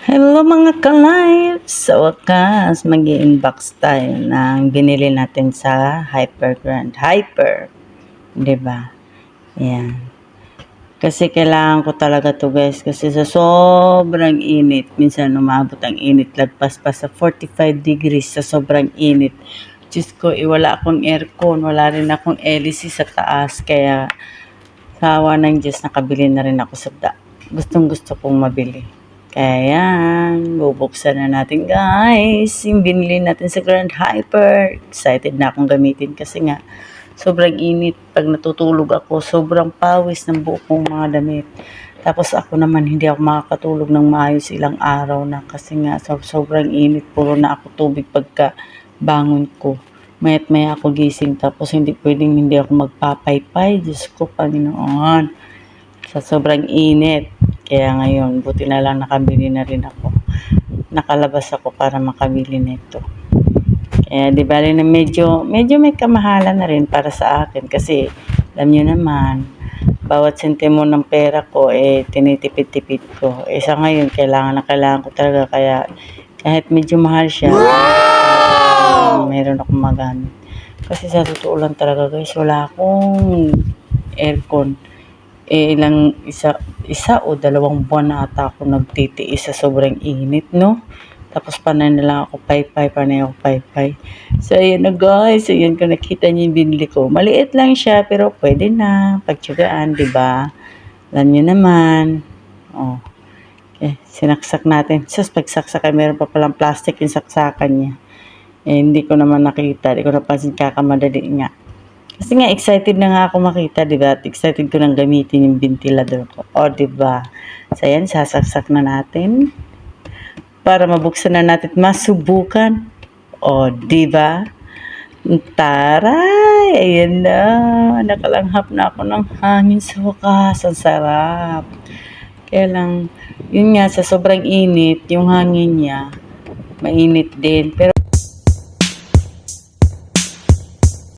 Hello mga ka-lives! Sa wakas, mag unbox tayo ng binili natin sa Hyper Grand. Hyper! ba? Yan. Kasi kailangan ko talaga to guys. Kasi sa sobrang init, minsan umabot ang init, lagpas pa sa 45 degrees sa sobrang init. Diyos ko, eh, wala akong aircon, wala rin akong LC sa taas. Kaya, sa awa ng Diyos, nakabili na rin ako sa da. Gustong gusto kong mabili. Kaya bubuksan na natin guys. Yung binili natin sa Grand Hyper. Excited na akong gamitin kasi nga sobrang init. Pag natutulog ako, sobrang pawis ng buo kong mga damit. Tapos ako naman hindi ako makakatulog ng maayos ilang araw na kasi nga so, sobrang init. Puro na ako tubig pagka bangon ko. Mayat maya ako gising tapos hindi pwedeng hindi ako magpapaypay. Diyos ko, Panginoon. Sa sobrang init. Kaya ngayon, buti na lang nakabili na rin ako. Nakalabas ako para makabili nito. Kaya di ba na medyo, medyo may kamahalan na rin para sa akin kasi alam nyo naman, bawat sentimo ng pera ko eh tinitipid-tipid ko. Eh sa ngayon, kailangan na kailangan ko talaga kaya kahit medyo mahal siya, wow! meron akong magamit. Kasi sa totoo lang talaga guys, wala akong aircon eh, ilang isa, isa o dalawang buwan na ata ako nagtitiis sa sobrang init, no? Tapos panay na lang ako paypay, panay ako paypay. So, ayan na guys. Ayan ko nakita niyo yung binili ko. Maliit lang siya, pero pwede na. Pagtsagaan, di ba? Alam niyo naman. Oh. Okay, sinaksak natin. Sus, pagsaksak ay meron pa palang plastic yung saksakan niya. Eh, hindi ko naman nakita. Hindi ko napansin kakamadali nga. Kasi nga excited na nga ako makita, 'di ba? Excited ko nang gamitin yung ventilador ko. O, 'di ba? So ayan, sasaksak na natin para mabuksan na natin at masubukan. O, 'di ba? Taray! Ayan na. Nakalanghap na ako ng hangin sa wakas. Ang sarap. Kaya lang, yun nga, sa sobrang init, yung hangin niya, mainit din. Pero